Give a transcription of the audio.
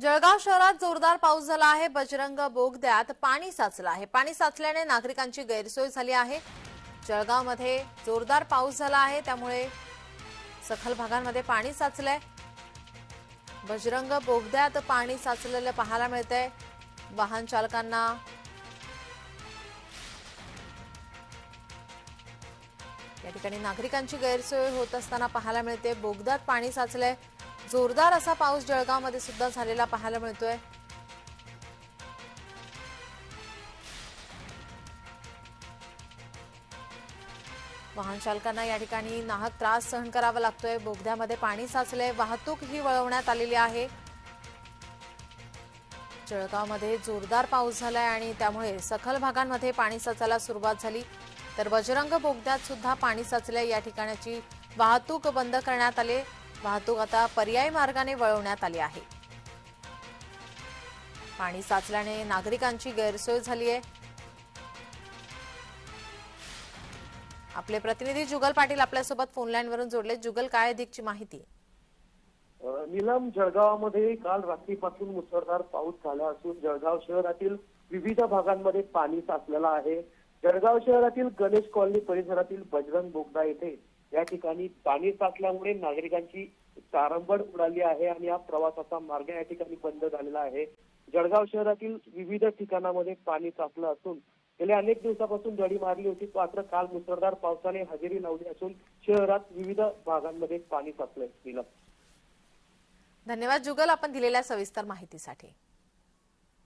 जळगाव शहरात जोरदार पाऊस झाला आहे. बजरंग बोगद्यात पाणी साचलं आहे. पाणी साचल्याने नागरिकांची गैरसोय झाली आहे. जळगावमध्ये जोरदार पाऊस झाला आहे. त्यामुळे सखल भागांमध्ये पाणी साचलंय. बजरंग बोगद्यात पाणी साचलेलं पाहायला मिळतंय. वाहन चालकांना या ठिकाणी नागरिकांची गैरसोय होत असताना पाहायला मिळते. बोगद्यात पाणी साचलंय. जोरदार असा पाऊस जळगावमध्ये सुद्धा झालेला पाहायला मिळतोय. वाहन चालकांना या ठिकाणी नाहक त्रास सहन करावा लागतोय. बोगद्यामध्ये पाणी साचलंय. वाहतूक ही वळवण्यात आलेली आहे. जळगावमध्ये जोरदार पाऊस झालाय आणि त्यामुळे सखल भागांमध्ये पाणी साचायला सुरुवात झाली. तर बजरंग बोगद्यात सुद्धा पाणी साचलंय. या ठिकाणाची वाहतूक बंद करण्यात आली. वाहतूक आता पर्यायी मार्गाने वळवण्यात आली आहे. पाणी साचल्याने नागरिकांची गैरसोय झाली आहे. आपले प्रतिनिधी जुगल पाटील आपल्यासोबत फोनलाईनवरून जोडले. जुगल काय अधिकची माहिती? निलम नीलम जळगावामध्ये काल रात्रीपासून मुसळधार पाऊस झाला असून जळगाव शहरातील विविध भागांमध्ये पाणी साचलेलं आहे. जळगाव शहरातील गणेश कॉलनी परिसरातील बजरंग बोगदा येथे या ठिकाणी पाणी साचल्यामुळे नागरिकांची तारंबड उडाली आहे आणि या प्रवासाचा मार्ग या ठिकाणी बंद झालेला आहे. जळगाव शहरातील विविध ठिकाणामध्ये पाणी साचलं असून गेल्या अनेक दिवसापासून दडी मारली होती मात्र काल मुसळधार पावसाने हजेरी लावली असून शहरात विविध भागांमध्ये पाणी साचलं नीलम धन्यवाद जुगल आपण दिलेल्या सविस्तर माहितीसाठी.